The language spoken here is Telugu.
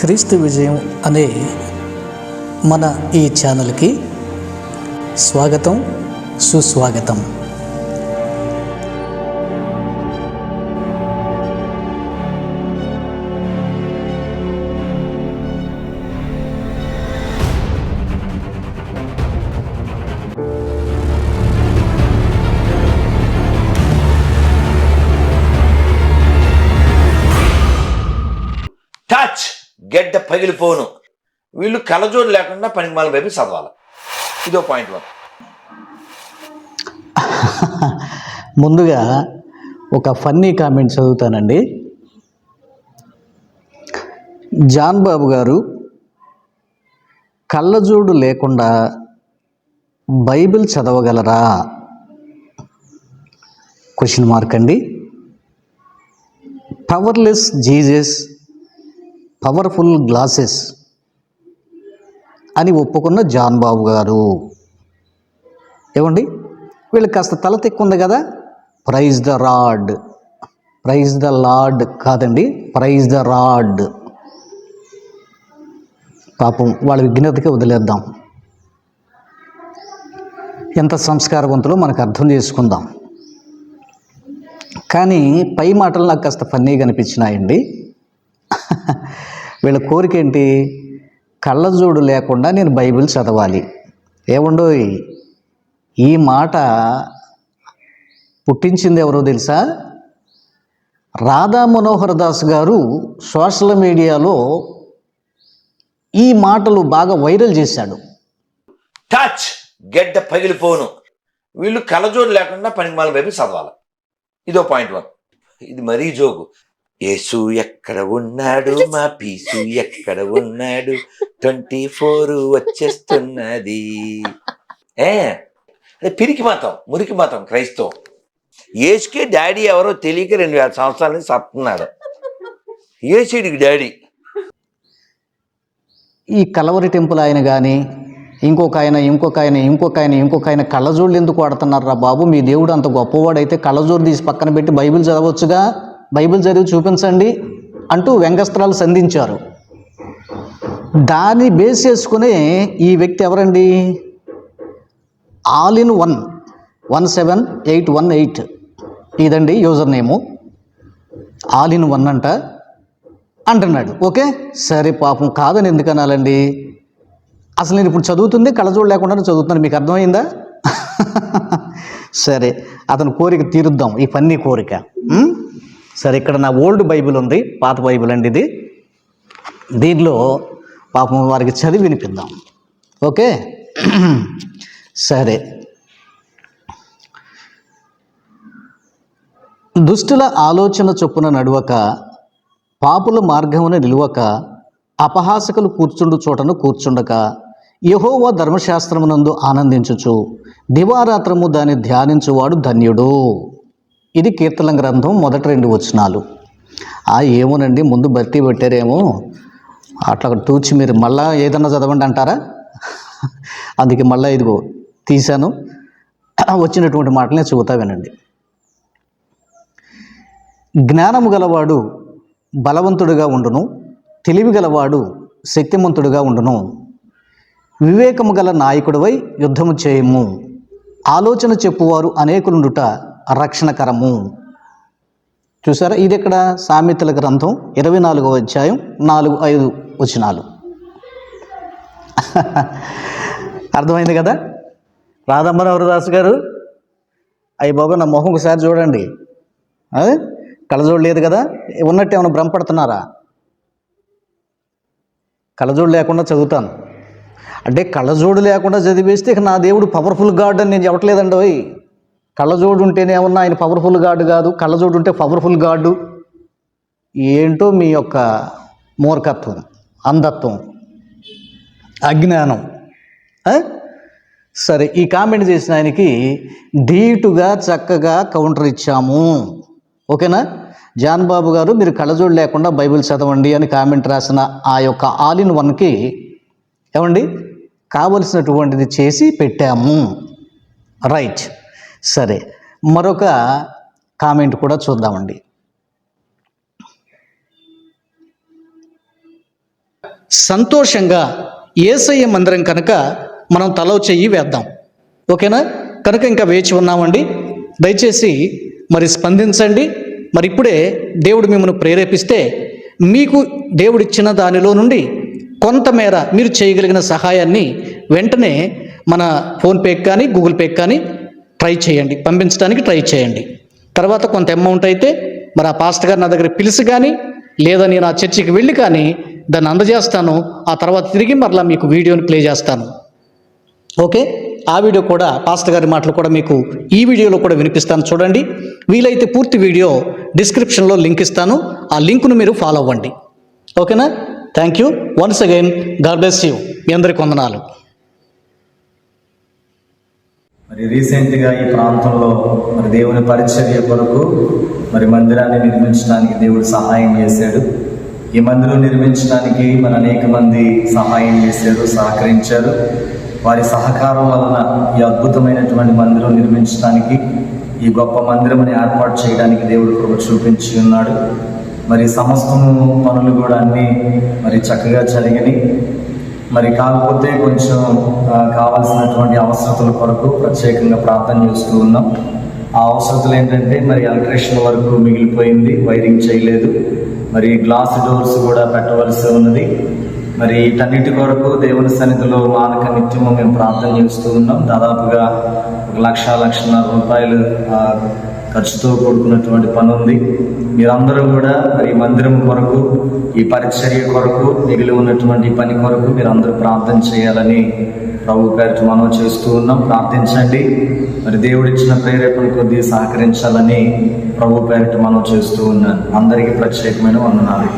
క్రీస్తు విజయం అనే మన ఈ ఛానల్కి స్వాగతం సుస్వాగతం. గెడ్డ పగిలిపోను. వీళ్ళు కలజోడు లేకుండా పనికిమాల వైపు చదవాలి. ఇదో పాయింట్ వన్. ముందుగా ఒక ఫన్నీ కామెంట్ చదువుతానండి. జాన్ బాబు గారు కళ్ళజోడు లేకుండా బైబిల్ చదవగలరా? క్వశ్చన్ మార్క్ అండి. పవర్లెస్ జీజస్ పవర్ఫుల్ గ్లాసెస్ అని ఒప్పుకున్న జాన్ బాబు గారు. ఏమండి? వీళ్ళకి కాస్త తల తెక్కుంది కదా? Praise the rod. Praise the Lord కాదండి ప్రైజ్ ద రాడ్. పాపం వాళ్ళ విఘ్నతకి వదిలేద్దాం. ఎంత సంస్కారవంతులో మనకు అర్థం చేసుకుందాం. కానీ పై మాటలు నాకు కాస్త ఫన్నీగా అనిపించినాయండి. వీళ్ళ కోరిక ఏంటి? కళ్ళజోడు లేకుండా నేను బైబిల్ చదవాలి. ఏముండోయ్? ఈ మాట పుట్టించింది ఎవరో తెలుసా? రాధా మనోహర్ దాస్ గారు సోషల్ మీడియాలో ఈ మాటలు బాగా వైరల్ చేశాడు. టచ్! గెడ్డ పగిలిపోను. వీళ్ళు కలజోడు లేకుండా పనికి మాల వైపు చదవాలి. ఇదో పాయింట్ వన్. ఇది మరీ జోకు యేసు ఎక్కడ ఉన్నాడు? మా పీసు ఎక్కడ ఉన్నాడు? ట్వంటీ ఫోర్ వచ్చేస్తున్నది. ఏ? అదే పిరికి మతం మురికి మతం క్రైస్తవం యేసుకి డాడీ ఎవరో తెలియక రెండు వేల సంవత్సరాల నుంచి సత్తున్నాడు యేసుడికి డాడీ. ఈ కలవరి టెంపుల్ ఆయన కానీ ఇంకొక ఆయన ఇంకొక ఆయన ఇంకొక ఆయన ఇంకొక ఆయన కళ్ళజోళ్ళు ఎందుకు వాడుతున్నారా బాబు? మీ దేవుడు అంత గొప్పవాడైతే కళ్ళజోడు తీసి పక్కన పెట్టి బైబిల్ చదవచ్చుగా? బైబిల్ చదివి చూపించండి అంటూ వ్యంగస్త్రాలు సంధించారు. దాన్ని బేస్ చేసుకునే ఈ వ్యక్తి ఎవరండి? All in one one seven eight one eight. ఇదండి user name. All in one అంట అంటున్నాడు. ఓకే? సరే పాపం కాదని ఎందుకు అనాలండి? అసలు నేను ఇప్పుడు చదువుతుంది కళ్ళజోడు లేకుండా చదువుతున్నాను. మీకు అర్థమైందా? సరే అతని కోరిక తీరుద్దాం. ఈ పన్నీ కోరిక. సరే ఇక్కడ నా ఓల్డ్ బైబిల్ ఉంది పాత బైబిల్ అండి ఇది. దీనిలో పాపం వారికి చదివి వినిపిద్దాం. ఓకే? సరే. దుష్టుల ఆలోచన చొప్పున నడువక పాపుల మార్గమున నిలువక అపహాసకులు కూర్చుండు చోటను కూర్చుండక యహోవా ధర్మశాస్త్రమునందు ఆనందించుచు దివారాత్రము దాన్ని ధ్యానించువాడు ధన్యుడు. ఇది కీర్తన గ్రంథం మొదటి రెండు వచనాలు. ఆ ఏమోనండి ముందు బట్టి పెట్టారేమో. అట్లా తూచి మీరు మళ్ళా ఏదన్నా చదవండి అంటారా? అందుకే మళ్ళా ఇదిగో తీశాను. వచ్చినటువంటి మాటలనే చెబుతా వినండి. జ్ఞానము గలవాడు బలవంతుడుగా ఉండును తెలివి గలవాడు శక్తిమంతుడుగా ఉండును. వివేకము గల నాయకుడివై యుద్ధము చేయము. ఆలోచన చెప్పువారు అనేకులుండుట రక్షణకరము. చూసారా ఇది ఇక్కడ సామెతల గ్రంథం ఇరవై నాలుగవ అధ్యాయం నాలుగు ఐదు వచనాలు. అర్థమైంది కదా? రాధమ్మనవర దాస్ గారు అయ్యి బాబా నా మొహం ఒకసారి చూడండి. కళజోడు కళ్ళజోడు లేదు కదా? ఉన్నట్టు ఏమైనా భ్రమపడుతున్నారా? కళ్ళజోడు లేకుండా చదువుతాను. అంటే కళ్ళజోడు లేకుండా చదివేస్తే ఇక నా దేవుడు పవర్ఫుల్ గాడ్ అని నేను చెప్పట్లేదండి ఓయ్. కళ్ళజోడు ఉంటేనే ఏమన్నా ఆయన పవర్ఫుల్ గాడ్ కాదు. కళ్ళజోడు ఉంటే పవర్ఫుల్ గాడు. ఏంటో మీ యొక్క మూర్ఖత్వం అంధత్వం అజ్ఞానం. సరే ఈ కామెంట్ చేసిన ఆయనకి ధీటుగా చక్కగా కౌంటర్ ఇచ్చాము. ఓకేనా? జాన్ బాబు గారు మీరు కళ్ళజోడు లేకుండా బైబిల్ చదవండి అని కామెంట్ రాసిన ఆ యొక్క ఆల్ ఇన్ వన్కి ఏమండి? కావలసినటువంటిది చేసి పెట్టాము. రైట్ సరే మరొక కామెంట్ కూడా చూద్దామండి. సంతోషంగా ఏసయ్య మందిరం కనుక మనం తలో చెయ్యి వేద్దాం. ఓకేనా? కనుక ఇంకా వేచి ఉన్నామండి. దయచేసి మరి స్పందించండి. మరి ఇప్పుడే దేవుడు మిమ్మల్ని ప్రేరేపిస్తే మీకు దేవుడిచ్చిన దానిలో నుండి కొంతమేర మీరు చేయగలిగిన సహాయాన్ని వెంటనే మన ఫోన్పేకి కానీ గూగుల్ పేకి కానీ ట్రై చేయండి పంపించడానికి ట్రై చేయండి. తర్వాత కొంత అమౌంట్ అయితే మరి ఆ పాస్టర్ గారు నా దగ్గర పిలిచి కానీ లేదా నేను ఆ చర్చికి వెళ్ళి కానీ దాన్ని అందజేస్తాను. ఆ తర్వాత తిరిగి మరలా మీకు వీడియోని ప్లే చేస్తాను. ఓకే? ఆ వీడియో కూడా పాస్టర్ గారి మాటలు కూడా మీకు ఈ వీడియోలో కూడా వినిపిస్తాను చూడండి. వీలైతే పూర్తి వీడియో డిస్క్రిప్షన్లో లింక్ ఇస్తాను. ఆ లింక్ను మీరు ఫాలో అవ్వండి. ఓకేనా? Thank you. Once again God bless you. మీ అందరికి వందనాలు మరి రీసెంట్గా ఈ ప్రాంతంలో మరి దేవుని పరిచర్య కొరకు మరి మందిరాన్ని నిర్మించడానికి దేవుడు సహాయం చేశాడు. ఈ మందిరం నిర్మించడానికి మన అనేక మంది సహాయం చేశారు సహకరించారు. వారి సహకారం వలన ఈ అద్భుతమైనటువంటి మందిరం నిర్మించడానికి ఈ గొప్ప మందిరం ఏర్పాటు చేయడానికి దేవుడు కృప చూపించి ఉన్నాడు. మరి సమస్తము పనులు కూడా అన్నీ మరి చక్కగా జరిగినాయి. మరి కాకపోతే కొంచెం కావాల్సినటువంటి అవసరతల కొరకు ప్రత్యేకంగా ప్రార్థన చేస్తూ ఉన్నాం. ఆ అవసరతలు ఏంటంటే మరి ఎలక్ట్రిషన్ వరకు మిగిలిపోయింది వైరింగ్ చేయలేదు. మరి గ్లాస్ డోర్స్ కూడా పెట్టవలసి ఉన్నది. మరి వీటన్నిటి కొరకు దేవుని సన్నిధిలో మానక నిత్యము మేము ప్రార్థన చేస్తూ ఉన్నాం. దాదాపుగా ఒక లక్ష లక్షన్నర రూపాయలు ఖర్చుతో కూడుకున్నటువంటి పని ఉంది మీరందరూ కూడా మరి మందిరం కొరకు ఈ పరిచర్య కొరకు మిగిలి ఉన్నటువంటి పని కొరకు మీరందరూ ప్రార్థన చేయాలని ప్రభు గారికి మనం చేస్తూ ఉన్నాం. ప్రార్థించండి. మరి దేవుడిచ్చిన ప్రేరేపణ కొద్దీ సహకరించాలని ప్రభు పేరిట మనం చేస్తూ ఉన్నాను. అందరికీ ప్రత్యేకమైన వందనాలు.